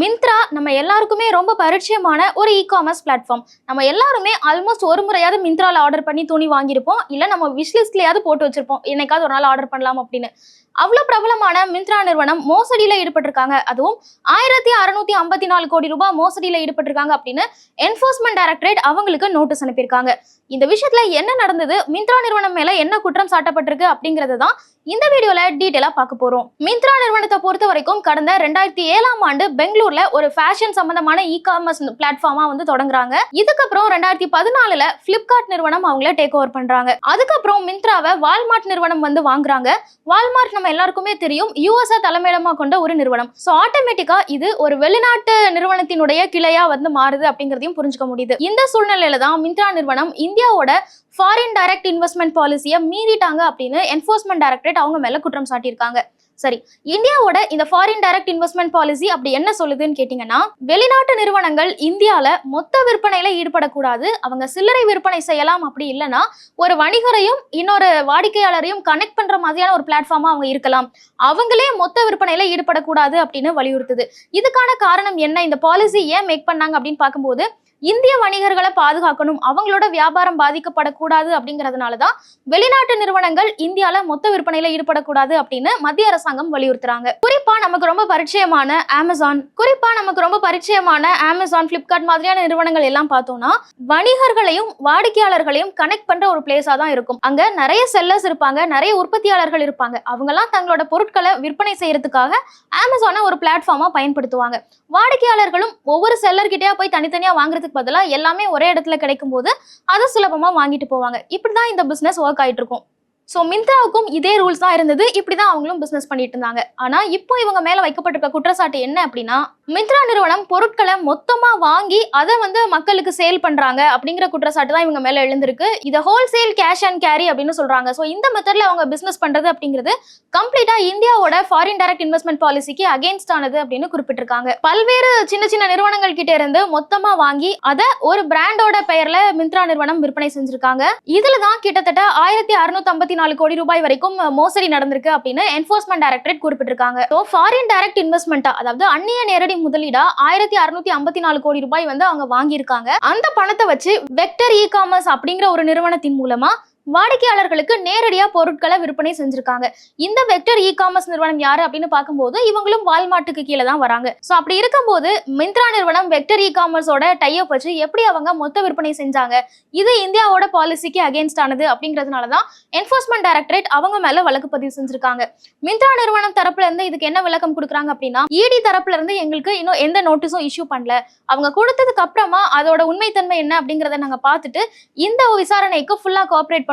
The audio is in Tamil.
மிந்த்ரா நம்ம எல்லாருக்குமே ரொம்ப பரிச்சயமான ஒரு இ காமர்ஸ் பிளாட்ஃபார்ம் நம்ம எல்லாருமே ஆல்மோஸ்ட் ஒரு முறையாவது மிந்த்ரால ஆர்டர் பண்ணி துணி வாங்கியிருப்போம். இல்லை நம்ம விஷ்லிஸ்ட்லேயாவது போட்டு வச்சிருப்போம். என்னைக்காவது ஒரு நாள் ஆர்டர் பண்ணலாம் அப்படின்னு. அவ்வளோ பிரபலமான மிந்த்ரா நிறுவனம் மோசடியில் ஈடுபட்டிருக்காங்க. அதுவும் ஆயிரத்தி அறுநூத்தி ஐம்பத்தி நாலு கோடி ரூபாய் மோசடியில் ஈடுபட்டிருக்காங்க அப்படின்னு என்ஃபோர்ஸ்மெண்ட் டைரக்டரேட் அவங்களுக்கு நோட்டீஸ் அனுப்பியிருக்காங்க. இந்த விஷயத்துல என்ன நடந்தது? மிந்த்ரா நிறுவனம் மேல என்ன குற்றம் சாட்டப்பட்டிருக்கு அப்படிங்கறது தான் இந்த வீடியோல டீட்டெயிலா பார்க்க போறோம். மிந்த்ரா நிறுவனத்தை பொறுத்த வரைக்கும் கடந்த ரெண்டாயிரத்தி ஏழாம் ஆண்டு பெங்களூர்ல ஒரு ஃபேஷன் சம்பந்தமான இ காமர்ஸ் பிளாட்ஃபார்மா வந்து தொடங்குறாங்க. இதுக்கப்புறம் ரெண்டாயிரத்தி பதினாலுல பிளிப்கார்ட் நிறுவனம் அவங்கள டேக் ஓவர் பண்றாங்க. அதுக்கப்புறம் மிந்த்ராவை வால்மார்ட் நிறுவனம் வந்து வாங்குறாங்க. வால்மார்ட் நம்ம எல்லாருக்குமே தெரியும் யூஎஸ்ஏ தலைமையிடமா கொண்ட ஒரு நிறுவனம். ஸோ ஆட்டோமேட்டிக்கா இது ஒரு வெளிநாட்டு நிறுவனத்தினுடைய கிளையா வந்து மாறுது அப்படிங்கிறதையும் புரிஞ்சுக்க முடியுது. இந்த சூழ்நிலையில தான் மிந்த்ரா நிறுவனம் இந்தியாவோட ஃபாரின் டைரக்ட் இன்வெஸ்ட்மெண்ட் பாலிசியை மீறிட்டாங்க அப்படின்னு என்ஃபோர்ஸ்மெண்ட் டைரக்டரேட் அவங்க மேல குற்றம் சாட்டியிருக்காங்க. சரி இந்தியாவோட இந்த ஃபாரின் டைரக்ட் இன்வெஸ்ட்மெண்ட் பாலிசி அப்படி என்ன சொல்லுதுன்னு கேட்டிங்கன்னா வெளிநாட்டு நிறுவனங்கள் இந்தியால மொத்த விற்பனையில ஈடுபடக்கூடாது அவங்க சில்லறை விற்பனை செய்யலாம் அப்படி இல்லைன்னா ஒரு வணிகரையும் இன்னொரு வாடிக்கையாளரையும் கனெக்ட் பண்ற மாதிரியான ஒரு பிளாட்ஃபார்மா அவங்க இருக்கலாம். அவங்களே மொத்த விற்பனையில ஈடுபடக்கூடாது அப்படின்னு வலியுறுத்துது. இதுக்கான காரணம் என்ன? இந்த பாலிசி ஏன் மேக் பண்ணாங்க அப்படின்னு பார்க்கும்போது இந்திய வணிகர்களை பாதுகாக்கணும் அவங்களோட வியாபாரம் பாதிக்கப்படக்கூடாது அப்படிங்கிறதுனால தான் வெளிநாட்டு நிறுவனங்கள் இந்தியாவில் மொத்த விற்பனையில் ஈடுபடக்கூடாது அப்படின்னு மத்திய அரசு அரசாங்கம் வலியுறுத்துறாங்க. குறிப்பா நமக்கு ரொம்ப பரிச்சயமான அமேசான் குறிப்பா நமக்கு ரொம்ப பரிச்சயமான அமேசான் பிளிப்கார்ட் மாதிரியான நிறுவனங்கள் எல்லாம் பார்த்தோம்னா வணிகர்களையும் வாடிக்கையாளர்களையும் கனெக்ட் பண்ற ஒரு பிளேஸா தான் இருக்கும். அங்க நிறைய செல்லர்ஸ் இருப்பாங்க நிறைய உற்பத்தியாளர்கள் இருப்பாங்க. அவங்கெல்லாம் தங்களோட பொருட்களை விற்பனை செய்யறதுக்காக அமேசானை ஒரு பிளாட்ஃபார்மா பயன்படுத்துவாங்க. வாடிக்கையாளர்களும் ஒவ்வொரு செல்லர்கிட்டயா போய் தனித்தனியா வாங்குறதுக்கு பதிலாக எல்லாமே ஒரே இடத்துல கிடைக்கும் போது அதை சுலபமா வாங்கிட்டு போவாங்க. இப்படிதான் இந்த பிசினஸ் ஒர்க் ஆயிட்டு இருக்கும். ஸோ மிந்த்ராவுக்கும் இதே ரூல்ஸ் தான் இருந்தது. இப்படி தான் அவங்களும் பிஸ்னஸ் பண்ணிட்டு இருந்தாங்க. ஆனால் இப்போ இவங்க மேலே வைக்கப்பட்டிருக்க குற்றச்சாட்டு என்ன அப்படின்னா மித்ரா நிறுவனம் பொருட்களை மொத்தமாக வாங்கி அதை வந்து மக்களுக்கு சேல் பண்ணுறாங்க அப்படிங்கிற குற்றச்சாட்டு தான் இவங்க மேலே எழுந்திருக்கு. இதை ஹோல்சேல் கேஷ் அண்ட் கேரி அப்படின்னு சொல்கிறாங்க ஸோ இந்த மெத்தட்ல அவங்க பிஸ்னஸ் பண்ணுறது அப்படிங்கிறது கம்ப்ளீட்டாக இந்தியாவோட ஃபாரின் டைரக்ட் இன்வெஸ்ட்மெண்ட் பாலிசிக்கு அகேன்ஸ்ட் ஆனது அப்படின்னு குறிப்பிட்டிருக்காங்க. பல்வேறு சின்ன சின்ன நிறுவனங்கள் கிட்ட இருந்து மொத்தமாக வாங்கி அதை ஒரு பிராண்டோட பெயரில் மித்ரா நிறுவனம் விற்பனை செஞ்சிருக்காங்க. இதில் தான் கிட்டத்தட்ட ஆயிரத்தி அறுநூத்தி ஐம்பத்தி நாலு கோடி ரூபாய் வரைக்கும் மோசடி நடந்திருக்கு அப்படின்னு என்போர்ஸ்மெண்ட் டைரக்டரேட் குறிப்பிட்டிருக்காங்க. ஸோ ஃபாரின் டைரக்ட் இன்வெஸ்ட்மெண்ட்டா அதாவது அந்நிய நேரடி முதலீடா ஆயிரத்தி அறுநூத்தி ஐம்பத்தி நாலு கோடி ரூபாய் வந்து அவங்க வாங்கியிருக்காங்க. அந்த பணத்தை வச்சு வெக்டர் இ காமர்ஸ் அப்படிங்கிற ஒரு நிறுவனத்தின் மூலமா வாடிக்கையாளர்களுக்கு நேரடியா பொருட்களை விற்பனை செஞ்சிருக்காங்க. இந்த வெக்டர் இ காமர்ஸ் நிறுவனம் யாரு அப்படின்னு பார்க்கும்போது இவங்களும் வால்மார்ட்டுக்கு கீழே தான் வராங்க. ஸோ அப்படி இருக்கும்போது மிந்த்ரா நிறுவனம் வெக்டர் இ காமர்ஸோட டையப் வச்சு எப்படி அவங்க மொத்த விற்பனை செஞ்சாங்க? இது இந்தியாவோட பாலிசிக்கு அகேன்ஸ்ட் ஆனது அப்படிங்கிறதுனால தான் என்ஃபோர்ஸ்மெண்ட் டைரக்டரேட் அவங்க மேல வழக்கு பதிவு செஞ்சிருக்காங்க. மிந்த்ரா நிறுவனம் தரப்புல இருந்து இதுக்கு என்ன விளக்கம் கொடுக்குறாங்க அப்படின்னா இடி தரப்புல இருந்து எங்களுக்கு இன்னும் எந்த நோட்டீஸும் இஷ்யூ பண்ணல. அவங்க கொடுத்ததுக்கு அப்புறமா அதோட உண்மைத்தன்மை என்ன அப்படிங்கறத நாங்க பார்த்துட்டு இந்த விசாரணைக்கு ஃபுல்லா கோஆபரேட்